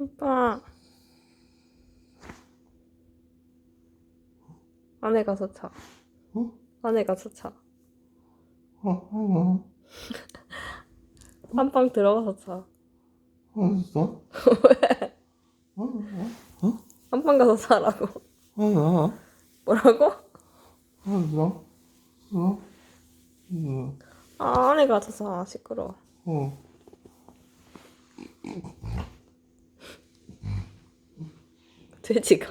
오빠. 안에 가서 자. 어? 안에 가서 자. 어, 어, 안방 들어가서 자. 알았어. 왜? 어, 어, 어, 안방 가서 자라고. 어, 어, 뭐라고? 알았어. 어, 어, 아, 안에 가서 자. 시끄러워. 어. 这几个，